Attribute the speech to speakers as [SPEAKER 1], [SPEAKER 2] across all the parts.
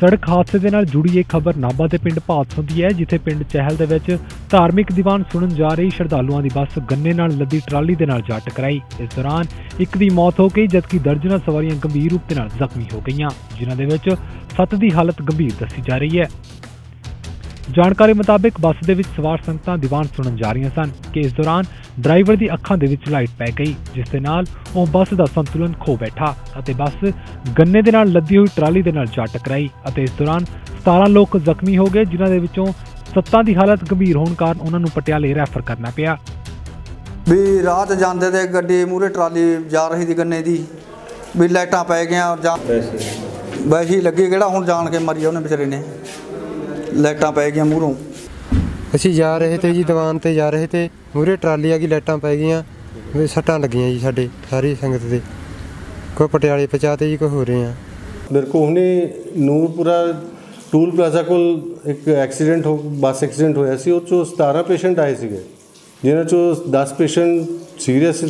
[SPEAKER 1] ਸੜਕ ਹਾਦਸੇ ਦੇ ਨਾਲ ਜੁੜੀ ਇਹ ਖਬਰ ਨਾਭਾ ਦੇ ਪਿੰਡ ਭਾਦਸੋਂ ਦੀ ਹੈ, ਜਿੱਥੇ ਪਿੰਡ ਚਹਿਲ ਦੇ ਵਿੱਚ ਧਾਰਮਿਕ ਦੀਵਾਨ ਸੁਣਨ ਜਾ ਰਹੀ ਸ਼ਰਧਾਲੂਆਂ ਦੀ ਬੱਸ ਗੰਨੇ ਨਾਲ ਲੱਦੀ ਟਰਾਲੀ ਦੇ ਨਾਲ ਜਾ ਟਕਰਾਈ। ਇਸ ਦੌਰਾਨ ਇੱਕ ਦੀ ਮੌਤ ਹੋ ਗਈ, ਜਦਕਿ ਦਰਜਨਾਂ ਸਵਾਰੀਆਂ ਗੰਭੀਰ ਰੂਪ ਦੇ ਨਾਲ ਜ਼ਖਮੀ ਹੋ ਗਈਆਂ, ਜਿਨ੍ਹਾਂ ਦੇ ਵਿੱਚ ਸੱਤ ਦੀ ਹਾਲਤ ਗੰਭੀਰ ਦੱਸੀ ਜਾ ਰਹੀ ਹੈ। ਜਾਣਕਾਰੀ ਮੁਤਾਬਕ ਬੱਸ ਦੇ ਵਿੱਚ ਸਵਾਰ ਸੰਗਤਾਂ ਦੀਵਾਨ ਸੁਣਨ ਜਾ ਰਹੀਆਂ ਸਨ ਕਿ ਇਸ ਦੌਰਾਨ ਡਰਾਈਵਰ ਦੀ ਅੱਖਾਂ ਦੇ ਵਿੱਚ ਲਾਈਟ ਪੈ ਗਈ ਜਿਸ ਦੇ ਨਾਲ ਉਹ ਬੱਸ ਦਾ ਸੰਤੁਲਨ ਖੋ ਬੈਠਾ ਅਤੇ ਬੱਸ ਗੰਨੇ ਦੇ ਨਾਲ ਲੱਦੀ ਹੋਈ ਟਰਾਲੀ ਦੇ ਨਾਲ ਜਾ ਟਕਰਾਈ ਅਤੇ ਇਸ ਦੌਰਾਨ 17 ਲੋਕ ਜ਼ਖਮੀ ਹੋ ਗਏ ਜਿਨ੍ਹਾਂ ਦੇ ਵਿੱਚੋਂ ਸੱਤਾਂ ਦੀ ਹਾਲਤ ਗੰਭੀਰ ਹੋਣ ਕਾਰਨ ਉਹਨਾਂ ਨੂੰ ਪਟਿਆਲੇ ਰੈਫਰ ਕਰਨਾ ਪਿਆ।
[SPEAKER 2] ਵੀ ਰਾਤ ਜਾਂਦੇ ਤੇ ਗੱਡੀ ਮੂਰੇ ਟਰਾਲੀ ਜਾ ਰਹੀ ਸੀ ਗੰਨੇ ਦੀ ਵੀ ਲਾਈਟਾਂ ਪੈ ਗਈਆਂ ਜਾਂ ਵੈਸੇ ਲੱਗੀ ਕਿਹੜਾ ਹੁਣ ਜਾਣ ਕੇ ਮਰੀ ਉਹਨੇ ਵਿਚਾਰੇ ਨੇ। ਲਾਈਟਾਂ ਪੈ ਗਈਆਂ ਮੂਹਰੋਂ।
[SPEAKER 3] ਅਸੀਂ ਜਾ ਰਹੇ ਤੇ ਜੀ ਦੀਵਾਨ ਤੇ ਜਾ ਰਹੇ ਤੇ ਮੂਰੇ ਟਰਾਲੀ ਆ ਗਈ ਲਾਈਟਾਂ ਪੈ ਗਈਆਂ ਵੀ ਸੱਟਾਂ ਲੱਗੀਆਂ ਜੀ ਸਾਡੇ ਸਾਰੀ ਸੰਗਤ ਦੇ। ਕੋਈ ਪਟਿਆਲੇ ਪਹੁੰਚਾਤੇ ਜੀ ਕੋਈ ਹੋ ਰਹੇ ਆ।
[SPEAKER 4] ਮੇਰੇ ਕੋ ਹੁਣੇ ਨੂਰਪੁਰਾ ਟੂਲ ਪਲਾਜ਼ਾ ਕੋਲ ਇੱਕ ਐਕਸੀਡੈਂਟ ਹੋ ਬੱਸ ਐਕਸੀਡੈਂਟ ਹੋਇਆ ਸੀ ਉਹ 'ਚੋਂ 17 ਪੇਸ਼ੈਂਟ ਆਏ ਸੀਗੇ ਜਿਨ੍ਹਾਂ ਚੋਂ 10 ਪੇਸ਼ੈਂਟ ਸੀਰੀਅਸ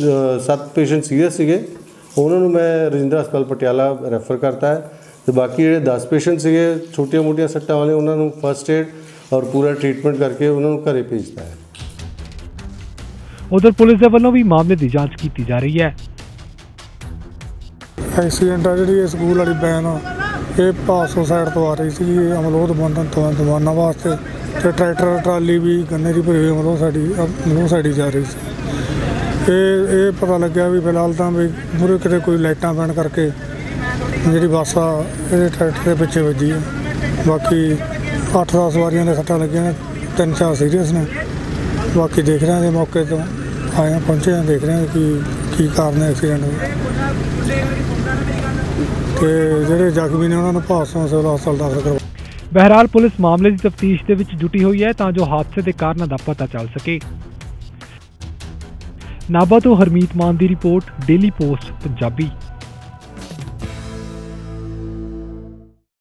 [SPEAKER 4] 7 ਪੇਸ਼ੈਂਟ ਸੀਰੀਅਸ ਸੀਗੇ। ਉਹਨਾਂ ਨੂੰ ਮੈਂ ਰਜਿੰਦਰਾ ਹਸਪਤਾਲ ਪਟਿਆਲਾ ਰੈਫਰ ਕਰਤਾ ਹੈ। ਤੇ ਬਾਕੀ ਜਿਹੜੇ 10 ਪੇਸ਼ੈਂਟ ਸੀਗੇ ਛੋਟੀਆਂ-ਮੋਟੀਆਂ ਸੱਟਾਂ ਵਾਲੇ ਉਹਨਾਂ ਨੂੰ ਫਸਟ ਏਡ ਔਰ ਪੂਰਾ ਟ੍ਰੀਟਮੈਂਟ ਕਰਕੇ ਉਹਨਾਂ ਨੂੰ ਘਰੇ ਭੇਜਤਾ ਹੈ।
[SPEAKER 1] ਉਧਰ ਪੁਲਿਸ ਦੇ ਵੱਲੋਂ ਵੀ ਮਾਮਲੇ ਦੀ ਜਾਂਚ ਕੀਤੀ ਜਾ ਰਹੀ ਹੈ।
[SPEAKER 5] ਐਕਸੀਡੈਂਟ ਆ ਜਿਹੜੀ ਇਹ ਸਕੂਲ ਵਾਲੀ ਵੈਨ ਇਹ ਪਾਸੋਂ ਸਾਈਡ ਤੋਂ ਆ ਰਹੀ ਸੀ ਅਮਲੋਦ ਬੰਦਨ ਤੋਂ ਦਵਾਨਾ ਵਾਸਤੇ। ਤੇ ਟਰੈਕਟਰ ਟਰਾਲੀ ਵੀ ਗੰਨੇ ਦੀ ਭਰੀ ਹੋਈ ਅਮਲੋਦ ਸਾਡੀ ਅਮਲੋਦ ਸਾਈਡ ਜਾ ਰਹੀ ਸੀ। ਇਹ ਇਹ ਪਤਾ ਲੱਗਿਆ ਵੀ ਫਿਲਹਾਲ ਤਾਂ ਵੀ ਮੂਹਰੇ ਕਿਤੇ ਕੋਈ ਲਾਈਟਾਂ ਪੈਣ ਕਰਕੇ ਜਿਹੜੀ ਬੱਸ ਆ, ਇਹਦੇ ਟਰੈਕਟਰ ਦੇ ਪਿੱਛੇ ਵੱਜੀ ਹੈ ਬਾਕੀ 8-10 ਸਵਾਰੀਆਂ ਦੇ ਸੱਟਾਂ ਲੱਗੀਆਂ ਨੇ, ਤਿੰਨ ਚਾਰ ਸੀਰੀਅਸ ਨੇ। ਬਾਕੀ ਦੇਖ ਰਹੇ ਹਾਂ ਦੇ ਮੌਕੇ ਤੋਂ ਆਏ ਹਾਂ ਪਹੁੰਚੇ ਹਾਂ, ਦੇਖ ਰਹੇ ਹਾਂ ਕਿ ਕੀ ਕਾਰਨ ਹੈ ਐਕਸੀਡੈਂਟ ਦਾ। ਤੇ ਜਿਹੜੇ ਜ਼ਖਮੀ ਨੇ, ਉਹਨਾਂ ਨੂੰ ਭਾਸੋਂ ਸਿਵਲ ਹਸਪਤਾਲ ਦਾਖਲ ਕਰਵਾ
[SPEAKER 1] ਬਹਿਰਾਲ ਪੁਲਿਸ ਮਾਮਲੇ ਦੀ ਤਫਤੀਸ਼ ਦੇ ਵਿੱਚ ਜੁਟੀ ਹੋਈ ਹੈ ਤਾਂ ਜੋ ਹਾਦਸੇ ਦੇ ਕਾਰਨਾਂ ਦਾ ਪਤਾ ਚੱਲ ਸਕੇ। ਨਾਭਾ ਤੋਂ ਹਰਮੀਤ ਮਾਨ ਦੀ ਰਿਪੋਰਟ, ਡੇਲੀ ਪੋਸਟ, ਪੰਜਾਬੀ।